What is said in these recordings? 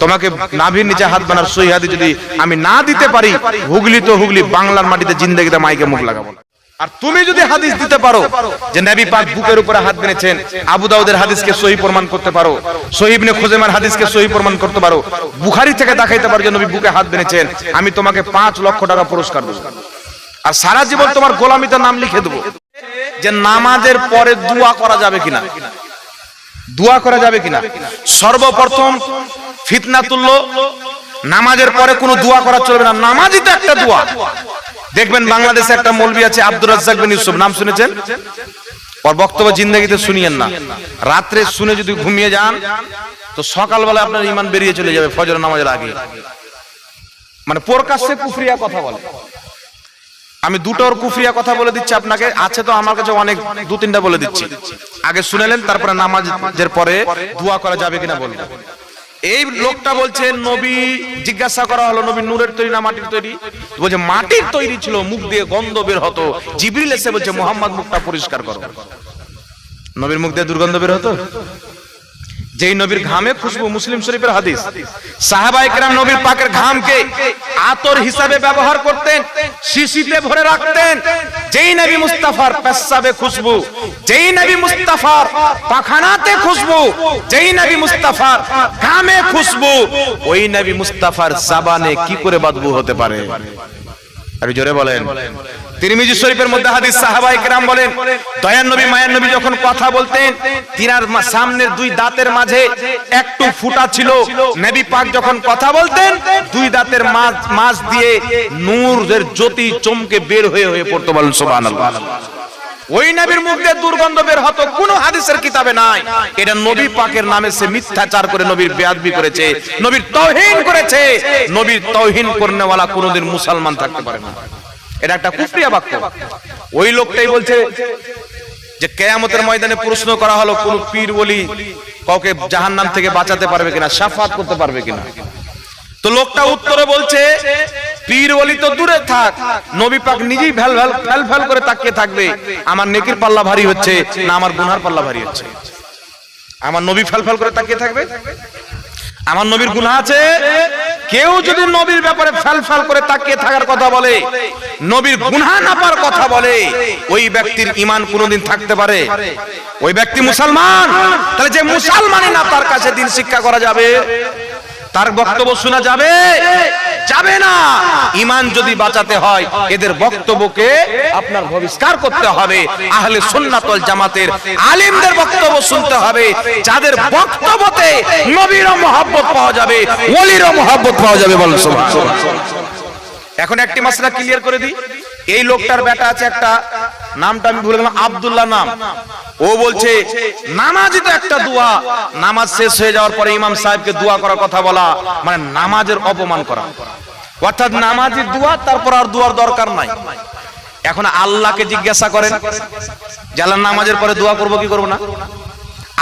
তোমাকে নাভির নিচে হাত বানার সহি হাদিস যদি আমি না দিতে পারি, হুগলি তো হুগলি, বাংলার মাটিতে জিন্দগিতে মাইকে মুখ লাগাবো আর তুমি যদি হাদিস দিতে পারো যে নবী পাক বুকের উপরে হাত বেঁধেছেন, আবু দাউদের হাদিসকে সহি প্রমাণ করতে পারো সহিবনে খুজেমার হাদিসকে সহি প্রমাণ করতে পারো, বুখারি থেকে দেখাইতে পারো যে নবী বুকে হাত বেঁধেছেন, আমি তোমাকে পাঁচ লক্ষ টাকা পুরস্কার দেবো। আর সারা জীবন তোমার গোলামিতে নাম লিখে দেবো যে নামাজের পরে দোয়া করা যাবে কিনা। দোয়া করা যাবে কিনা? সর্বপ্রথম ফিতনা তুললো নামাজের পরে কোনো দোয়া করা চলবে না। নামাজই তো একটা দোয়া। দেখবেন বাংলাদেশে একটা মৌলবি আছে আব্দুর রাজ্জাক বিন ইউসুফ। নাম শুনেছেন? ওর বক্তব্য জিন্দগিতে শুনিয়েন না। রাত্রে শুনে যদি ঘুমিয়ে যান, তো সকালবেলা আপনার ইমান বেরিয়ে চলে যাবে ফজর নামাজের আগে। মানে প্রকাশ্যে কুফরিয়া কথা বলে। আমি দুটোর কুফরিয়া কথা বলে দিচ্ছি আপনাকে। আছে তো আমার কাছে অনেক, দু তিনটা বলে দিচ্ছি। আগে শুনেলেন তারপরে নামাজের পরে দোয়া করা যাবে কিনা বলব। এই লোকটা বলছে, নবী, জিজ্ঞাসা করা হলো, নবী নূরের তৈরি না মাটির তৈরি? বলছে, মাটির তৈরি ছিল, মুখ দিয়ে গন্ধ বের হতো। জিবরিল এসে বলছে, মোহাম্মদ মুখটা পরিষ্কার করো। নবীর মুখ দিয়ে দুর্গন্ধ বের হতো? যেই নবীর ঘামে খুশবু মুসলিম শরীফের হাদিস। কেরাম নবীর পাকের ঘামকে আতর হিসাবে ব্যবহার করতেন, শিশিতে ভরে রাখতেন। যেই নবী মুস্তাফার পেশাবে খুশবু, যেই নবী মুস্তাফার পাখানাতে খুশবু, যেই নবী মুস্তাফার ঘামে খুশবু, ওই নবী মুস্তাফার জাবানে কি করে বদবু হতে পারে? আর জোরে বলেন। তিরমিজি শরীফের মধ্যে হাদিস সাহাবাই কেরাম বলেন দয়ান নবী মায়ান নবী যখন কথা বলতেন, তিনার সামনের দুই দাঁতের মাঝে একটু ফুটা ছিল। নবী পাক যখন কথা বলতেন, দুই দাঁতের মাঝ মাঝ দিয়ে নূরের জ্যোতি চমকে বের হয়ে হয়ে পড়তো বলেন, সুবহানাল্লাহ। ওই নবীর মুখ দিয়ে দুর্গন্ধ বের হতো, কোন হাদিসের কিতাবে নাই। এটা নবী পাকের নামে সে মিথ্যাচার করে নবীর বেয়াদবি করেছে, নবীর তৌহিন করেছে। নবীর তৌহিন করনেওয়ালা কোনোদিন মুসলমান থাকতে পারে না। এটা একটা কুফরিয়া বাক্য। ওই লোকটাই বলছে যে কেয়ামতের ময়দানে প্রশ্ন করা হলো, কোন পীর বলি কাউকে জাহান্নাম থেকে বাঁচাতে পারবে কিনা, সাফাত করতে পারবে কিনা। তো লোকটা উত্তরে বলছে, পীর ওলি তো দূরে থাক, নবী পাক নিজেই ভ্যাল ভ্যাল ফ্যাল ফ্যাল করে তাকিয়ে থাকবে। আমার নেকির পাল্লা ভারী হচ্ছে না, আমার গুনার পাল্লা ভারী হচ্ছে। আমার নবী ফ্যাল ফ্যাল করে তাকিয়ে থাকবে? আমার নবীর গুণা আছে? কেউ যদি নবীর ব্যাপারে ফ্যাল ফ্যাল করে তাকিয়ে থাকার কথা বলে, নবীর গুনাহ নাপার কথা বলে, ওই ব্যক্তির ইমান কোনোদিন থাকতে পারে? ওই ব্যক্তি মুসলমান? তাহলে যে মুসলমানই না, তার কাছে দিন শিক্ষা করা যাবে। তার বক্তব্য শোনা যাবে? যাবে না। ইমান যদি বাঁচাতে হয়, এদের বক্তব্যকে আপনার বহিষ্কার করতে হবে। আহলে সুন্নাতল জামাতের আলিমদের বক্তব্য শুনতে হবে। যাদের বক্তব্যতে নবীর মহব্বত পাওয়া যাবে, ওলির মহব্বত পাওয়া যাবে বলেন এখন একটি মাসলা ক্লিয়ার করে দিই। এই লোকটার বেটা আছে একটা, নামটা আমি ভুলে গেলাম, আব্দুল্লাহ নাম। ও বলছে, নামাজই তো একটা দোয়া। নামাজ শেষ হয়ে যাওয়ার পরে ইমাম সাহেবকে দোয়া করার কথা বলা মানে নামাজের অপমান করা। অর্থাৎ নামাজি দোয়া, তারপর আর দোয়ার দরকার নাই। এখন আল্লাহকে জিজ্ঞাসা করেন জালান নামাজের পরে দোয়া করব, কি করব না?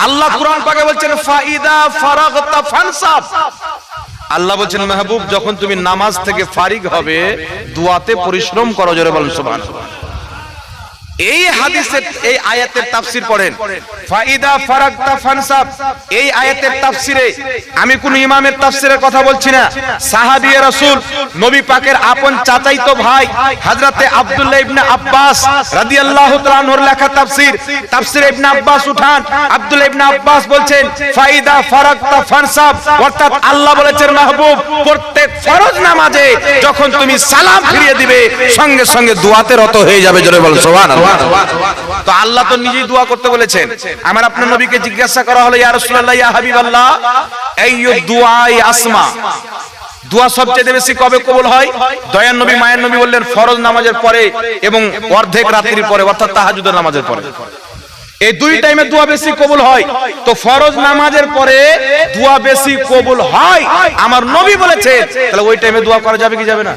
আল্লাহ কুরআন পাকে বলছেন, ফাইদা ফারাগতা ফানসাব। আল্লাহ বলছেন, মাহবুব, যখন তুমি নামাজ থেকে ফারিক হবে, দুয়াতে পরিশ্রম করো জোরে বলেন, সুবহানাল্লাহ। এই হাদিসের এই আয়াতের তাফসীর পড়েন। ফাইদা ফানসাব। এই আয়াতের তাফসীরে আমি কোন ইমামের তাফসীরের কথা বলছি না। সাহাবী রাসূল নবী পাকের আপন চাচাইতো ভাই হযরতে আব্দুল্লাহ ইবনে আব্বাস রাদিয়াল্লাহু তাআলা আনহুর লেখা তাফসীর। তাফসীর ইবনে আব্বাস উঠান আব্দুল্লাহ ইবনে আব্বাস বলছেন ফাইদা ফারাগতা ফানসাব অর্থাৎ আল্লাহ বলেছেন মাহবুব প্রত্যেক ফরজ নামাজে যখন তুমি সালাম ফিরিয়ে দিবে সঙ্গে সঙ্গে দোয়াতে রত হয়ে যাবে। জোরে বল সুবহানাল্লাহ। তো আল্লাহ তো নিজেই দোয়া করতে বলেছেন। আমার আপনার নবীকে জিজ্ঞাসা করা হলো, ইয়া রাসূলুল্লাহ, ইয়া হাবিবাল্লাহ এই দুআই আসমা? দোয়া সবচেয়ে বেশি কবে কবুল হয়? দয়ান নবী, মায়ের নবী বললেন, ফরজ নামাজের পরে এবং অর্ধেক রাত্রির পরে, অর্থাৎ তাহাজ্জুদের নামাজের পরে। এই দুই টাইমে দোয়া বেশি কবুল হয়। তো ফরজ নামাজের পরে দোয়া বেশি কবুল হয়। আমার নবী বলেছে তাহলে ওই টাইমে দোয়া করা যাবে কি যাবে না?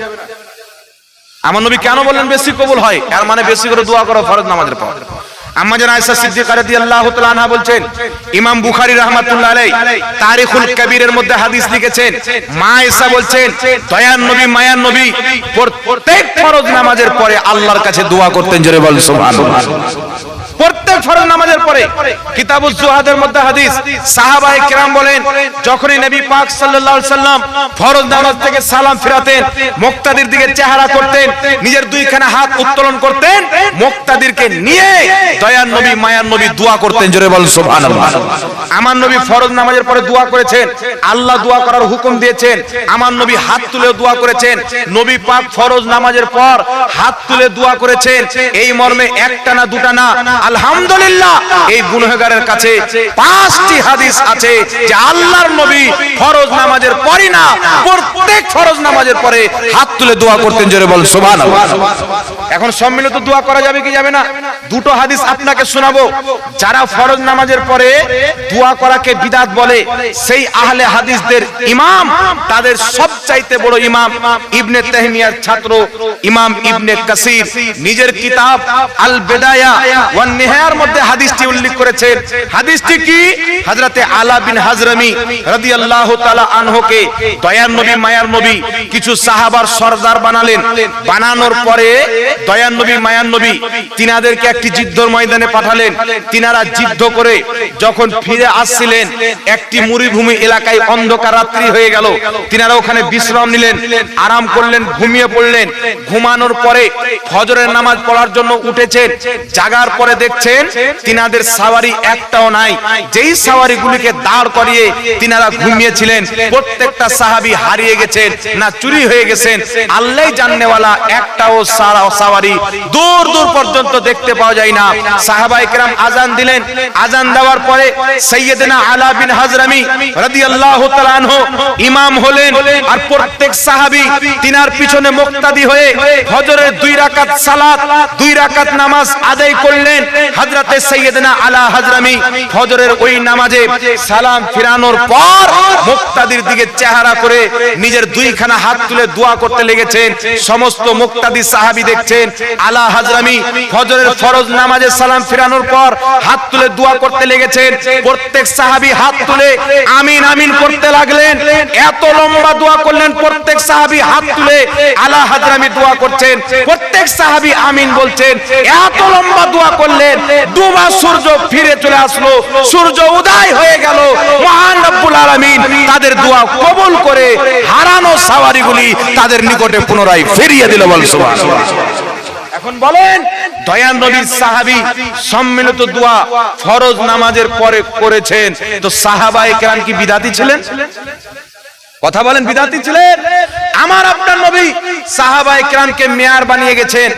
আমার নবী কেন বললেন বেশি কবুল হয়? এর মানে বেশি করে দোয়া করো, ফরজ নামাজের পর। আয়েশা আনহা বলছেন, ইমাম মধ্যে হাদিস বলছেন নবী নবী, প্রত্যেক ফরজ নামাজের পরে আল্লাহর কাছে দোয়া করতেন, জোরে বল প্রত্যেক ফরজ নামাজের পরে কিতাবুজ জুহাদের মধ্যে হাদিস। সাহাবায়ে কেরাম বলেন, যখনই নবী পাক সাল্লাল্লাহু আলাইহি সাল্লাম ফরজ নামাজ থেকে সালাম ফিরাতেন, মুক্তাদির দিকে চেহারা করতেন, নিজের দুইখানা হাত উত্তোলন করতেন, মুক্তাদিরকে নিয়ে দয়ার নবী, মায়ার নবী দোয়া করতেন, জোরে বল সুবহানাল্লাহ। আমার নবী ফরজ নামাজের পরে দোয়া করেছেন, আল্লাহ দোয়া করার হুকুম দিয়েছেন, আমার নবী হাত তুলে দোয়া করেছেন, নবী পাক ফরজ নামাজের পর হাত তুলে দোয়া করেছেন, এই মর্মে একটা না দুটা না আলহামদুলিল্লাহ এই গুনহগারের কাছে পাঁচটি হাদিস আছে যে আল্লাহর নবী ফরজ নামাজের পরই না প্রত্যেক ফরজ নামাজের পরে হাত তুলে দোয়া করতেন জোরে বল এখন সম্মিলিত দোয়া করা যাবে কি যাবে না? দুটো হাদিস আপনাকে শোনাবো। যারা ফরজ নামাজের পরে দোয়া করাকে বিদাত বলে সেই আহলে হাদিসদের ইমাম তাদের সবচাইতে বড় ইমাম ইবনে তাহমিয়ার ছাত্র ইমাম ইবনে কাসির। নিজের কিতাব আল বেদায়া ওয়ান নিহায়ার মধ্যে হাদিসটি উল্লেখ করেছেন। হাদিসটি কি? হযরতে আলা বিন হাজরামি রাদিয়াল্লাহু তাআলা আনহুকে দয়ার নবী, মায়ার নবী কিছু সাহাবার সরদার বানালেন। বানানোর পরে দয়ার নবী, মায়ার নবী তিনাদেরকে একটি যুদ্ধর ময়দানে পাঠালেন। তিনারা যুদ্ধ করে যখন ফিরে আসছিলেন, একটি মরুভূমি এলাকায় অন্ধকার রাত্রি হয়ে গেল। তিনারা ওখানে বিশ্রাম নিলেন, আরাম করলেন, ঘুমিয়ে পড়লেন। ঘুমানোর পরে ফজরের নামাজ পড়ার জন্য উঠেছেন। জাগার পরে দেখছেন, তিনাদের সাওয়ারি একটাও নাই। যেই সাওয়ারিগুলিকে দাঁড় করিয়ে তিনারা ঘুমিয়েছিলেন, প্রত্যেকটা সাহাবী হারিয়ে গেছেন না চুরি হয়ে গেছেন আল্লাহ জাননেওয়ালা একটাও সারা সাওয়ারি দূর দূর পর্যন্ত দেখতে পাওয়া যায় না। সাহাবাই কেরাম আজান দিলেন। আজান দেওয়ার পরে সৈয়দনা আলা বিন হাজরামি রাদিয়াল্লাহু তাআলা আনহু ইমাম হলেন আর প্রত্যেক সাহাবী তিনার পিছনে মুক্তাদি হয়ে ফজরের দুই রাকাত সালাত, দুই রাকাত নামাজ আদায় করলেন। হযরতে সৈয়দনা আলা হাজরামি ফজরের ওই নামাজে সালাম ফিরানোর পর মুক্তাদির দিকে চেহারা করে নিজের দুইখানা হাত তুলে দোয়া করতে লেগেছেন। সমস্ত মুক্তাদি সাহাবী দেখছেন আলা হাজরামি ফজরের ফরজ নামাজে সালাম ফিরানোর পর হাত তুলে দোয়া করতে লেগেছেন। প্রত্যেক সাহাবী হাত তুলে আমিন আমিন করতে লাগলেন। এত লম্বা দোয়া করলেন প্রত্যেক সাহাবী হাত তুলে আলা হাজরামি দোয়া করছেন। প্রত্যেক সাহাবী আমিন বলছেন এত লম্বা দোয়া করলেন ডুবা সূর্য ফিরে চলে আসলো। সূর্য উদয় হয়ে গেল। মহান রব্বুল তাদের দোয়া কবুল করে হারানো সাওয়ারিগুলি তাদের নিকটে পুনরায় ফিরিয়ে দিল বল বলেন দয়ান নবীর সাহাবী সম্মিলিত দোয়া ফরজ নামাজের পরে করেছেন। তো সাহাবায়ে কেরাম কি বিদাতি ছিলেন? কথা বলেন বিদাতি ছিলেন? আমার আপনার নবী সাহাবায়ে কেরামকে মেয়ার বানিয়ে গেছেন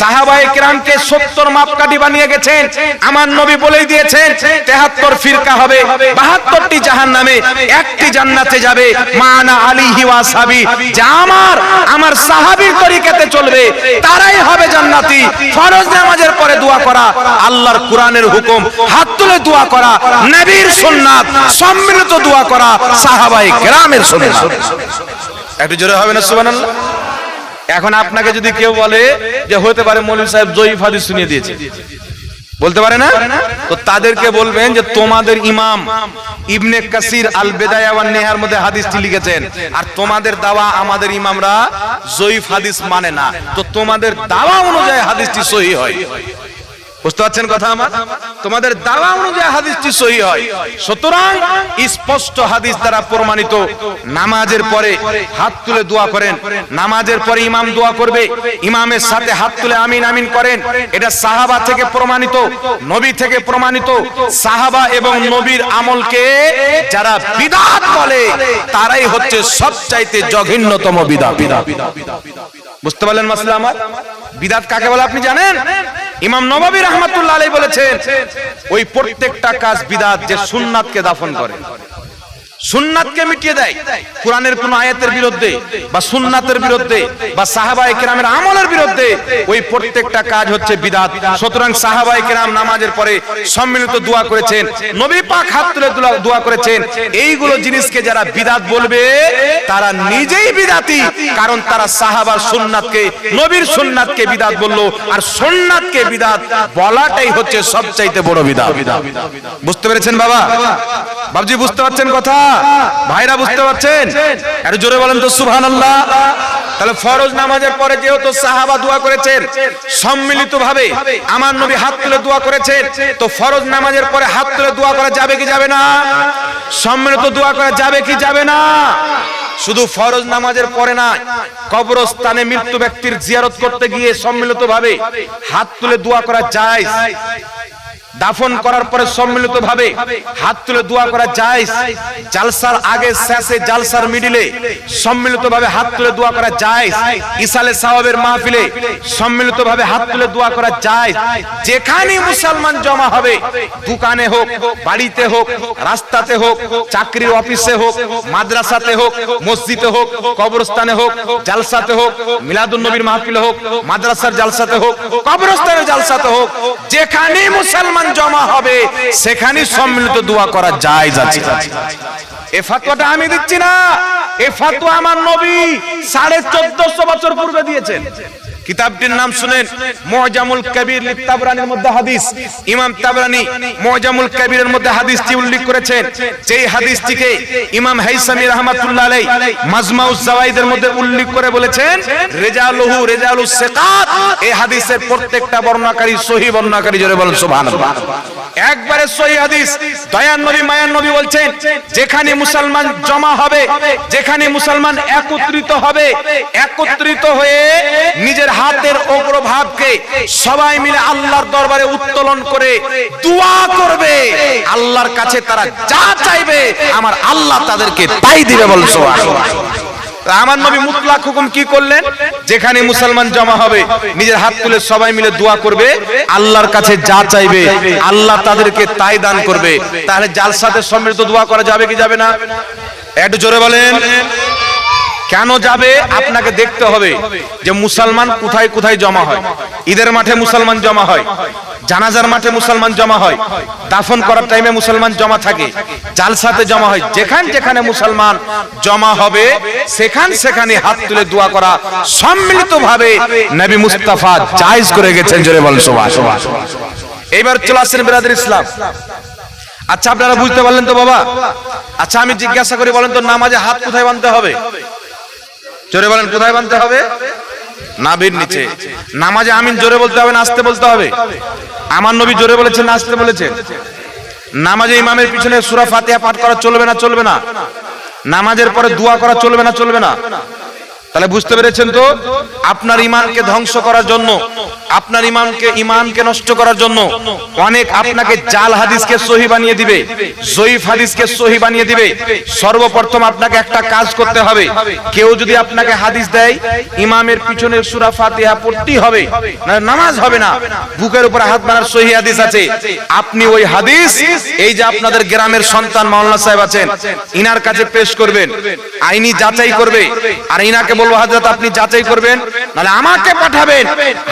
সাহাবায়ে কেরামকে 70 মাপকাঠি বানিয়ে গেছেন আমার নবী বলেই দিয়েছেন 73 ফিরকা হবে 72টি জাহান্নামে একটি জান্নাতে যাবে মানা আলিহি ওয়া সাহাবী যা আমার আমার সাহাবীর তরিকাতে চলবে তারাই হবে জান্নাতি ফরজ নামাজের পরে দোয়া করা আল্লাহর কোরআনের হুকুম হাত তুলে দোয়া করা নবীর সুন্নাত সম্মিলিত দোয়া করা সাহাবায়ে কেরামের সুন্নাত। একটু জোরে হবে না, সুবহানাল্লাহ? এখন আপনাকে যদি কেউ বলে যে হতে পারে মৌলভী সাহেব জয়ীফ হাদিস শুনিয়ে দিয়েছে, বলতে পারে না? তো তাদেরকে বলবেন যে তোমাদের ইমাম ইবনে কাসির আল বেদায়া ওয়ান নেহার মধ্যে হাদিসটি লিখেছেন, আর তোমাদের দাওয়া আমাদের ইমামরা জয়ীফ হাদিস মানে না। তো তোমাদের দাওয়া অনুযায়ী হাদিসটি সহি হয়। বুঝতে পারছেন কথা আমার? তোমাদের দাওয়া অনুযায়ী হাদিসটি সহি হয়। সুতরাং স্পষ্ট হাদিস দ্বারা প্রমাণিত, নামাজের পরে হাত তুলে দোয়া করেন, নামাজের পরে ইমাম দোয়া করবে, ইমামের সাথে হাত তুলে আমিন আমিন করেন, এটা সাহাবা থেকে প্রমাণিত, নবী থেকে প্রমাণিত, সাহাবা এবং নবীর আমলকে যারা বিদাত বলে, তারাই হচ্ছে সবচাইতে জঘন্যতম বিদা বিদা বুঝতে পারলেন মাসলা আমার? বিদাত কাকে বলে আপনি জানেন? ইমাম নবাবী রহমাতুল্লাহ বলেছেন ওই প্রত্যেকটা কাজ বিদাত যে সুন্নাতকে দাফন করে। সুন্নাতকে মিটিয়ে দেয়। কোরআনের কোন আয়াতের বিরুদ্ধে বা সুন্নাতের বিরুদ্ধে বা সাহাবায়ে কেরামের আমলের বিরুদ্ধে ওই প্রত্যেকটা কাজ হচ্ছে বিদাত। সুতরাং সাহাবায়ে কেরাম নামাজের পরে সম্মিলিত দোয়া করেছেন, নবী পাক হাত তুলে দোয়া- করেছেন। এইগুলো জিনিসকে যারা বিদাত বলবে, তারা নিজেই বিদাতি, কারণ তারা সাহাবার সুন্নাতকে, নবীর সুন্নাতকে বিদাত বলল। আর সুন্নাতকে বিদাত বলাটাই হচ্ছে সবচাইতে বড় বিদাত। বুঝতে পেরেছেন বাবা? বাবজি, বুঝতে পারছেন কথা? ভাইরা বুঝতে পারছেন? একটু জোরে বলেন তো সুবহানাল্লাহ। তাহলে ফরজ নামাজের পরে যেহেতু সাহাবা দোয়া করেছেন সম্মিলিত ভাবে আমার নবী হাত তুলে দোয়া করেছেন, তো ফরজ নামাজের পরে হাত তুলে দোয়া করা যাবে কি যাবে না? সম্মিলিত দোয়া করা যাবে কি যাবে না? শুধু ফরজ নামাজের পরে না, কবরস্থানে মৃত্যু ব্যক্তির জিয়ারত করতে গিয়ে সম্মিলিত ভাবে হাত তুলে দোয়া করা যায়। দাফন করার পরে সম্মিলিত ভাবে হাত তুলে দোয়া করা যায় জালসার আগে শেষে জালসার মিডিলে সম্মিলিত ভাবে হাত তুলে দোয়া করা যায় ইসালে সাহাবের মাহফিলে সম্মিলিত ভাবে হাত তুলে দোয়া করা যায় যেখানে মুসলমান জমা হবে দোকানে হোক বাড়িতে হোক রাস্তাতে হোক চাকরির অফিসে হোক মাদ্রাসাতে হোক মসজিদে হোক কবরস্থানে হোক জালসাতে হোক মিলাদুন নবীর মাহফিলে হোক মাদ্রাসার জালসাতে হোক কবরস্থানের জালসাতে হোক যেখানে মুসলমান জমা হবে সেখানে সম্মিলিত দোয়া করা যায় যাচ্ছে এ ফাতোয়াটা আমি দিচ্ছি না। এ ফাতোয়া আমার নবী সাড়ে চোদ্দশো বছর পূর্বে দিয়েছেন। কিতাবটির নাম শুনেন মুআজামুল কবির লিতাবরানির মধ্যে হাদিস। ইমাম তাবরানি মুআজামুল কবিরের মধ্যে হাদিসটি উল্লেখ করেছেন। যেই হাদিসটিকে ইমাম হাইসামি রাহমাতুল্লাহ আলাইহি মাজমাউজ জাওয়াইদের মধ্যে উল্লেখ করে বলেছেন, রেজালুহু রেজালুস সিকাত এই হাদিসের প্রত্যেকটা বর্ণনাকারী সহিহ বর্ণনাকারী জোরে বলেন সুবহানাল্লাহ। একবারে সহি হাদিস দয়ান নবী মায়ান নবী বলছেন, যেখানে মুসলমান জমা হবে, যেখানে মুসলমান একত্রিত হবে, একত্রিত হয়ে নিজের হাতের অগ্রভাগকে সবাই মিলে আল্লাহর দরবারে উত্তোলন করে দোয়া করবে। আল্লাহর কাছে তারা যা চাইবে, আমার আল্লাহ তাদেরকে তাই দিবে বল সুবহানাল্লাহ। তা আমার নবী মুতলাক হুকুম কি করলেন? যেখানে মুসলমান জমা হবে, নিজের হাত তুলে সবাই মিলে দোয়া করবে, আল্লাহর কাছে যা চাইবে, আল্লাহ তাদেরকে তাই দান করবে। তাহলে জালসাতে সমৃদ্ধ দোয়া করা যাবে কি যাবে না? একটু জোরে বলেন। কেন যাবে আপনাকে দেখতে হবে যে মুসলমান কোথায় কোথায় জমা হয়। ঈদের মাঠে মুসলমান জমা হয়, জানাজার মাঠে মুসলমান জমা হয়, দাফন করার টাইমে মুসলমান জমা থাকে, জালসাতে জমা হয়, যেখান যেখানে মুসলমান জমা হবে, সেখান সেখানে হাত তুলে দোয়া করা সম্মিলিত ভাবে নবী মুস্তাফা জায়েজ করে গেছেন, জোরে বলেন সবাই এইবার চলে আসছেন বিরাদের ইসলাম। আচ্ছা আপনারা বুঝতে পারলেন তো বাবা? আচ্ছা আমি জিজ্ঞাসা করি বলেন তো, নামাজে হাত কোথায় বাঁধতে হবে? জোরে বলেন, কোথায় বাঁধতে হবে? নাভির নিচে। নামাজে আমিন জোরে বলতে হবে, নাচতে বলতে হবে? আমার নবী জোরে বলেছে, নাচতে বলেছেন নামাজে ইমামের পিছনে সুরা ফাতিহা পাঠ করা চলবে না চলবে না। নামাজের পরে দোয়া করা চলবে না চলবে না। তাহলে বুঝতে পেরেছেন তো? আপনার ইমানকে ধ্বংস করার জন্য, আপনার ইমানকে ইমানকে নষ্ট করার জন্য অনেক আপনাকে জাল হাদিসকে সহি বানিয়ে দিবে, জয়ীফ হাদিসকে সহি বানিয়ে দিবে। সর্বপ্রথম আপনাকে একটা কাজ করতে হবে। কেউ যদি আপনাকে হাদিস দেয়, ইমামের পিছনে সূরা ফাতিহা পড়তেই হবে না নামাজ হবে না। বুকের উপর হাত মারার সহি হাদিস আছে। আপনি ওই হাদিস, এই যে আপনাদের গ্রামের সন্তান মাওলানা সাহেব আছেন, ইনার কাছে পেশ করবেন, আইনি যাচাই করবে, আর ইনাকে বলব হাজরত আপনি যাচাই করবেন, নাহলে আমাকে পাঠাবেন।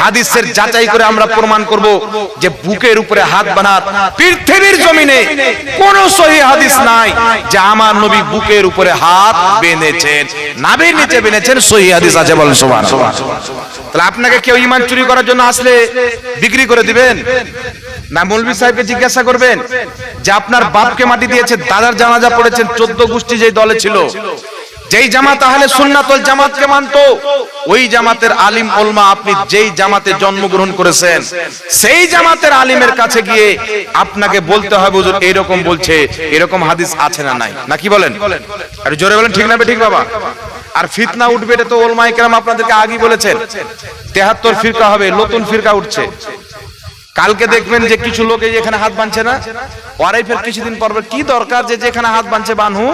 হাদিসের যাচাই করে আমরা প্রমাণ করব যে বুকের উপরে হাত বানার পৃথিবীর জমিনে কোন সহি হাদিস নাই যে আমার নবী বুকের উপরে হাত বেঁধেছেন, নাভির নিচে বেঁধেছেন, সহি হাদিস আছে বলেন, সুবহানাল্লাহ। তাহলে আপনাকে কেউ ইমান চুরি করার জন্য আসলে বিক্রি করে দিবেন? না মৌলভী সাহেবকে জিজ্ঞাসা করবেন যে আপনার বাপকে মাটি দিয়েছে, দাদার জানাজা পড়েছেন, চোদ্দ গোষ্ঠী যেই দলে ছিল যেই জামাত আহলে সুন্নাতল জামাতকে মানতো, ওই জামাতের আলিম ওলমা আপনি যেই জামাতে জন্মগ্রহণ করেছেন, সেই জামাতের আলিমের কাছে গিয়ে আপনাকে বলতে হবে হুজুর, এরকম বলছে, এরকম হাদিস আছে না নাই? না কি বলেন? আর জোরে বলেন, ঠিক না ঠিক বাবা? আর ফিতনা উঠবে এটা তো ওলমাই কেরাম আপনাদেরকে আগেই বলেছেন। তেহাত্তর ফিরকা হবে, নতুন ফিরকা উঠছে। কালকে দেখবেন যে কিছু লোকে এখানে হাত বাঁধছে না? ওরাই ফের কিছুদিন পর কি দরকার যে যেখানে হাত বাঁধছে বানহু?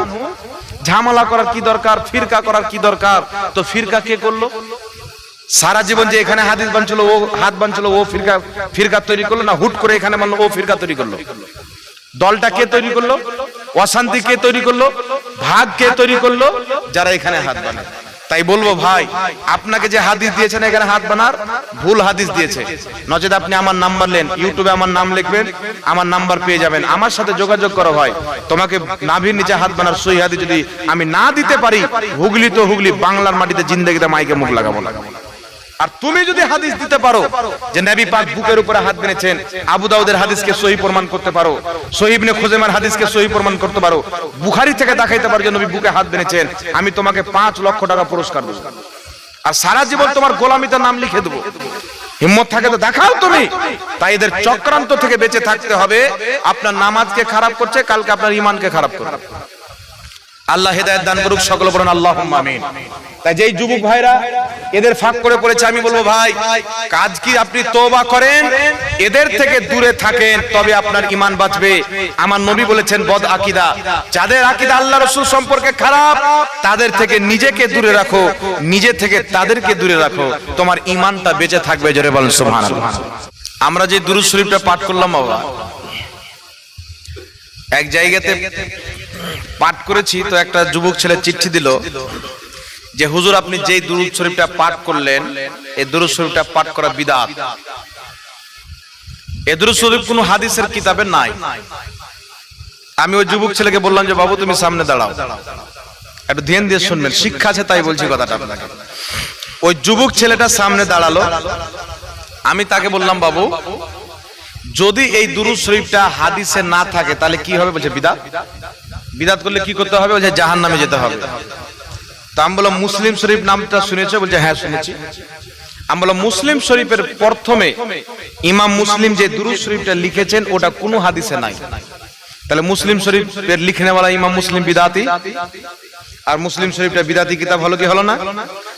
ঝামেলা করার কি দরকার? ফিরকা করার কি দরকার? তো ফিরকা কে করল? সারা জীবন যে এখানে হাদিস বানছিল, ও হাত বানছিল, ও ফিরকা ফিরকা তৈরি করল না, হুট করে এখানে মানলো, ও ফিরকা তৈরি করল। দলটা কে তৈরি করল? অশান্তি কে তৈরি করল? ভাগ কে তৈরি করল? যারা এখানে হাত বানায়। তাই বলব ভাই, আপনাকে যে হাদিস দিয়েছেন, এখানে হাত বানার, ভুল হাদিস দিয়েছে। নচেত আপনি আমার নাম্বার নেন, ইউটিউবে আমার নাম লিখবেন, আমার নাম্বার পেয়ে যাবেন। আমার সাথে যোগাযোগ করা হয় তোমাকে নাভির নিচে হাত বানার সই হাদিস যদি আমি না দিতে পারি, হুগলি তো হুগলি, বাংলার মাটিতে জিন্দগিতে মাইকে মুখ লাগাবো লাগাবো। আর তুমি যদি হাদিস দিতে পারো যে নবী পাক বুকের উপরে হাত বেঁধেছেন, আবু দাউদের হাদিসকে সহি প্রমাণ করতে পারো সহিবনে খুজাইমার হাদিসকে সহি প্রমাণ করতে পারো, বুখারী থেকে দেখাইতে পারো যে নবী বুকে হাত বেঁধেছেন, আমি তোমাকে পাঁচ লক্ষ টাকা পুরস্কার দেবো। আর সারা জীবন তোমার গোলামিতে নাম লিখে দেবো। হিম্মত থাকে তো দেখাও তুমি। তাই এদের চক্রান্ত থেকে বেঁচে থাকতে হবে। আপনার নামাজকে খারাপ করছে, কালকে আপনার ইমানকে খারাপ করবে। আল্লাহ হেদায়ত দান করুক, সকল বলেন আল্লাহ আমিন। তাই যেই যুবক ভাইরা এদের ফাঁক করে পড়েছে, আমি বলব, ভাই, কাজ কি আপনি তোবা করেন? এদের থেকে দূরে থাকেন, তবে আপনার ইমান বাঁচবে। আমার নবী বলেছেন, বদ আকিদা। যাদের আকিদা আল্লাহ রসুল সম্পর্কে খারাপ, তাদের থেকে নিজেকে দূরে রাখো, নিজে থেকে তাদেরকে দূরে রাখো। তোমার ইমানটা বেঁচে থাকবে, জোরে বলেন, সুবহানাল্লাহ। আমরা যে দুরুদ শরীফটা পাঠ করলাম, বাবা, এক জায়গাতে পাঠ করেছি, তো একটা যুবক ছেলে চিঠি দিল যে, হুজুর, আপনি যেই দুরুদ শরীফটা পাঠ করলেন এই দুরুদ শরীফটা পাঠ করা বিদাত। এ দুরুদ শরীফ কোনো হাদিসের কিতাবে নাই। আমি ওই যুবক ছেলেকে বললাম যে, বাবু, তুমি সামনে দাঁড়াও। একটু ধ্যান দিয়ে শুনবেন। শিক্ষা আছে, তাই বলছি কথাটা আপনাকে। ওই যুবক ছেলেটা সামনে দাঁড়াল। আমি তাকে বললাম, বাবু, যদি এই দুরুদ শরীফটা হাদিসে না থাকে, তাহলে কি হবে? বলছে, বিদাত। বিদাত করলে কি করতে হবে? বলছে জাহান নামে যেতে হবে। তা আমি বললাম, মুসলিম শরীফ নামটা শুনেছো? বলছে হ্যাঁ শুনেছি। আমি বললাম, মুসলিম শরীফের প্রথমে ইমাম মুসলিম যে দুরুদ শরীফটা লিখেছেন, ওটা কোনো হাদিসে নাই। তাহলে মুসলিম শরীফের লিখনেওয়ালা ইমাম মুসলিম বিদাতি? আর মুসলিম শরীফটা বিদাতি কিতাব হলো কি হলো না?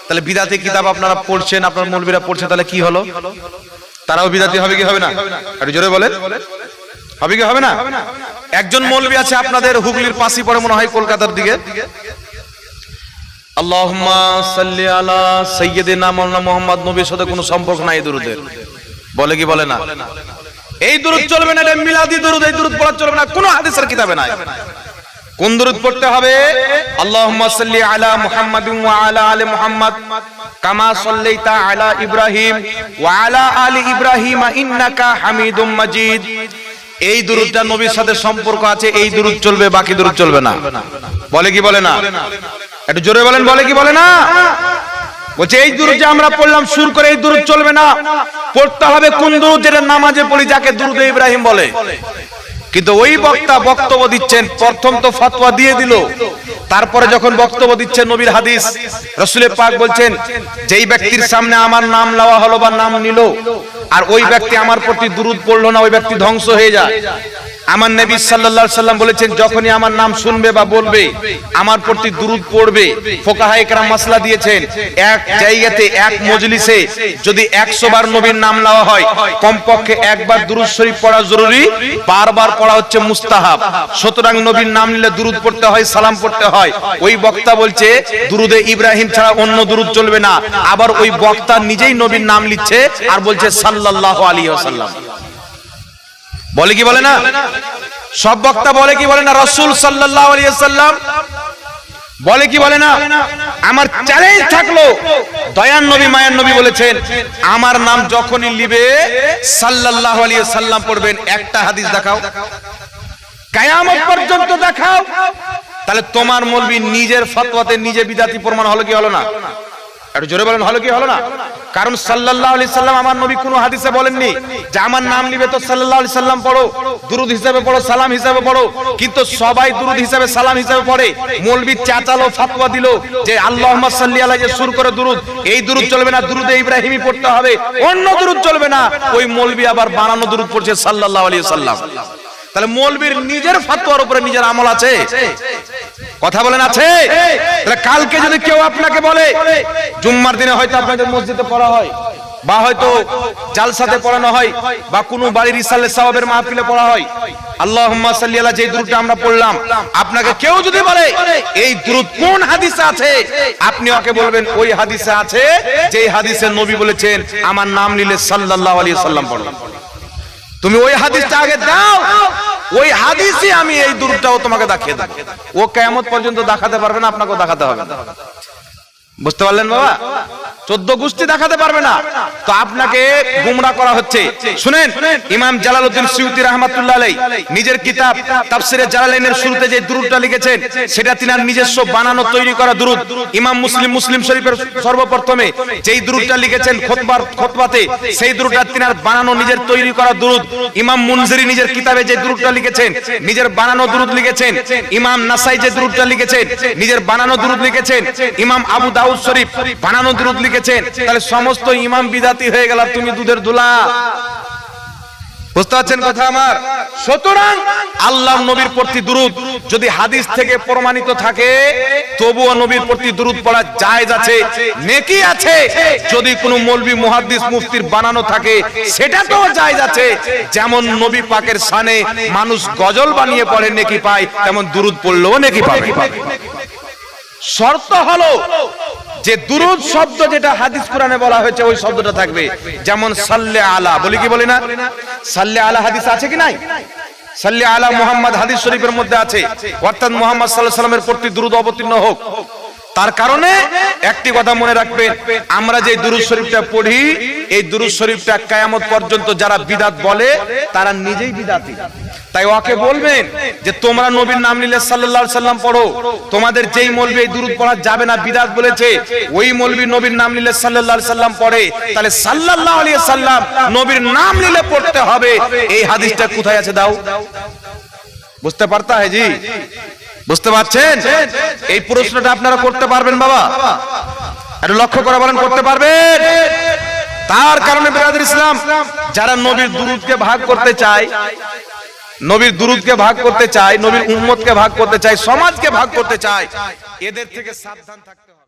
তাহলে বিদাতি কিতাব আপনারা পড়ছেন, আপনার মৌলবীরা পড়ছে, তাহলে কি হলো? তারাও বিদাতি হবে কি হবে না? একটু জোরে বলেন। হবে কি? হবে না? একজন মৌলবী আছে আপনাদের, হুগলির পাশি পড়ে মনে হয় কলকাতার দিকে। আল্লাহুম্মা সাল্লি আলা সাইয়্যিদিনা মাওলানা মুহাম্মদ, নবীর সাথে কোনো সম্পর্ক নাই দুরুদের। বলে কি বলে না? এই দুরুদ চলবে না, এটা মিলাদি দুরুদ, এই দুরুদ পড়া চলবে না, কোনো হাদিসের কিতাবে নাই। কোন দুরুদ পড়তে হবে? আল্লাহুম্মা সাল্লি আলা মুহাম্মাদিন ওয়া আলা আলি মুহাম্মদ, কামা সাল্লাইতা আলা ইব্রাহিম, ওয়া আলা আলি ইব্রাহিম ইন্নাকা হামিদুম মাজিদ। এই দুরুদটা নবীর সাথে সম্পর্ক আছে এই দুরুদ চলবে বাকি দুরুদ চলবে না। বলে কি বলে না? একটু জোরে বলেন বলে কি বলে না? বলছে এই দুরুদ যে আমরা পড়লাম সুর করে এই দুরুদ চলবে না। পড়তে হবে কোন দুরুদ যেটা নামাজে পড়ি যাকে দুরুদ ইব্রাহিম বলে। কিন্তু ওই বক্তা বক্তব্য দিচ্ছেন, প্রথম তো ফতোয়া দিয়ে দিল। তারপরে যখন বক্তব্য দিচ্ছেন নবীর হাদিস রসুলে পাক বলছেন, যেই ব্যক্তির সামনে আমার নাম নেওয়া হলো বা নাম নিল, আর ওই ব্যক্তি আমার প্রতি দুরুদ পড়ল না, ওই ব্যক্তি ধ্বংস হয়ে যায়। আমার নবী সাল্লাল্লাহু সাল্লাম বলেছেন, যখনই আমার নাম শুনবে বা বলবে, আমার প্রতি দুরুদ পড়বে। ফোকাহা একরাম মাসলা দিয়েছেন, এক জায়গাতে এক মজলিসে যদি 100 বার নবীর নাম নেওয়া হয়, কমপক্ষে একবার দুরুদ শরীফ পড়া জরুরি, বারবার পড়া হচ্ছে মুস্তাহাব। সুতরাং নবীর নাম নিলে দুরুদ পড়তে হয়, সালাম পড়তে হয়। ওই বক্তা বলছে, দুরুদে ইব্রাহিম ছাড়া অন্য দুরুদ চলবে না। আবার ওই বক্তা নিজেই নবীর নাম লিখছে আর বলছে, সাল্লাল্লাহু আলাইহি ওয়াসাল্লাম। বলে কি বলে না? সব বক্তা বলে কি বলে না? রসুল সাল্লাম বলে কি বলে না? আমার চ্যালেঞ্জ থাকল। দয়ান নবী, মায়ান নবী বলেছেন, আমার নাম যখনই লিবে, সাল্লাল্লাহু আলাইহি সাল্লাম পড়বেন। একটা হাদিস দেখাও। কায়ামত পর্যন্ত দেখাও। তাহলে তোমার মলবি নিজের ফতোয়াতে নিজে বিদাতি প্রমাণ হলো কি হলো না? একটু জোরে বলেন, হলো কি, হলো না? কারণ সাল্লাল্লাহু আলাইহি সাল্লাম, আমার নবী কোনো হাদিসে বলেননি যে আমার নাম নিবে তো সাল্লাল্লাহু আলাইহি সাল্লাম পড়ো, দুরুদ হিসাবে পড়ো, সালাম হিসাবে পড়ো। কিন্তু সবাই দুরুদ হিসাবে সালাম হিসাবে পড়ে। মৌলবি চাচালো ফাতোয়া দিল যে, আল্লাহুম্মা সাল্লি আলা যে সুর করে দুরুদ, এই দুরুদ চলবে না, দুরুদে ইব্রাহিমই পড়তে হবে, অন্য দুরুদ চলবে না। ওই মৌলবি আবার বানানো দুরুদ পড়ছে সাল্লাল্লাহু আলাইহি সাল্লাম। তাহলে মৌলবীর নিজের ফাতোয়ার উপরে নিজের আমল আছে? কথা বলেন আছে? তাহলে কালকে যদি কেউ আপনাকে বলে জুম্মার দিনে হয়তো আপনাদের মসজিদে পড়া হয় বা হয়তো জালসাতে পড়ানো হয় বা কোনো বাড়ির ইসালে সাহাবের মাহফিলে পড়া হয়। আল্লাহুম্মা সাল্লি আলা যে দুরূদটা আমরা পড়লাম আপনাকে কেউ যদি বলে এই দুরূদ কোন হাদিসে আছে? আপনি ওকে বলবেন ওই হাদিসে আছে যেই হাদিসে নবী বলেছেন আমার নাম নিলে সাল্লাল্লাহু আলাইহি সাল্লাম পড়লাম তুমি ওই হাদিসটা আগে দাও। ওই হাদিসে আমি এই দূরটাও তোমাকে দেখিয়ে দেবো। ও কেমন পর্যন্ত দেখাতে পারবে না, আপনাকেও দেখাতে হবে বুঝতে পারলেন বাবা? চোদ্দ গোষ্ঠী দেখাতে পারবে না। তো আপনাকে গুমরা করা হচ্ছে। শুনেন, ইমাম জালালউদ্দিন সিউতি রহমাতুল্লাহ আলাই নিজের কিতাব তাফসিরে জালালাইনের শুরুতে যে দুরুদটা লিখেছেন, সেটা তিনার নিজস্ব বানানো, তৈরি করা দুরুদ। ইমাম মুসলিম মুসলিম শরীফের সর্বপ্রথমে যেই দুরুদটা লিখেছেন খুতবার, খুতবাতে, সেই দুরুদটা তিনার বানানো, নিজের তৈরি করা দুরুদ। ইমাম মুনজিরি নিজের কিতাবে যে দুরুদটা লিখেছেন, নিজের বানানো দুরুদ লিখেছেন। ইমাম নাসাই যে দুরুদটা লিখেছেন, নিজের বানানো দুরুদ লিখেছেন। ইমাম আবু দাউদ শরীফ বানানো দুরুদ লিখেছেন। তাহলে সমস্ত ইমাম বিদাতি হয়ে গেল তুমি দুধের দুলা। বুঝতে পারছেন কথা আমার? সুতরাং আল্লাহ নবীর প্রতি দুরুদ, যদি হাদিস থেকে প্রমাণিত থাকে, তবুও নবীর প্রতি দুরুদ পড়া আছে, নেকি আছে। যদি কোনো মুফতির বানানো থাকে সেটা তো জায়েজ আছে। যেমন নবী পাকের শানে মানুষ গজল বানিয়ে পড়ে, নেকি পায়, তেমন দুরুদ পড়লেও নেকি পাবে। শর্ত হলো যে দুরুদ শব্দ যেটা হাদিস কোরআনে বলা হয়েছে ওই শব্দটা থাকবে। যেমন সাল্লে আলা বলি কি বলি না? সাল্লে আলা হাদিস আছে কি নাই? সাল্লে আলা মুহাম্মদ হাদিস শরীফের মধ্যে আছে। অর্থাৎ মুহাম্মদ সাল্লাল্লাহু আলাইহি সাল্লামের প্রতি দুরুদ অবতীর্ণ হোক। তার কারণে একটি কথা মনে রাখবেন আমরা যে দুরুদ শরীফটা পড়ি এই দুরুদ শরীফটা কিয়ামত পর্যন্ত যারা বিদাত বলে তারা নিজেই বিদাতি। তাই ওকে বলবেন যে তোমরা নবীর নাম নিলে সাল্লাল্লাহু আলাইহি সাল্লাম পড়ো। তোমাদের যেই মৌলবি এই দুরূদ পড়া যাবে না বিদাত বলেছে ওই মৌলবি নবীর নাম নিলে সাল্লাল্লাহু আলাইহি সাল্লাম পড়ে। তাহলে সাল্লাল্লাহু আলাইহি সাল্লাম নবীর নাম নিলে পড়তে হবে। এই হাদিসটা কোথায় আছে? দাও। বুঝতে পারতা है জি বুঝতে পারছেন? এই প্রশ্নটা আপনারা করতে পারবেন বাবা। একটু লক্ষ্য করে বলেন করতে পারবেন? তার কারণে বেরাদের ইসলাম যারা নবীর দুরুদকে ভাগ করতে চায়। নবীর দুরুদকে ভাগ করতে চাই নবীর উম্মতকে ভাগ করতে চাই সমাজকে ভাগ করতে চাই এদের থেকে সাবধান থাকতে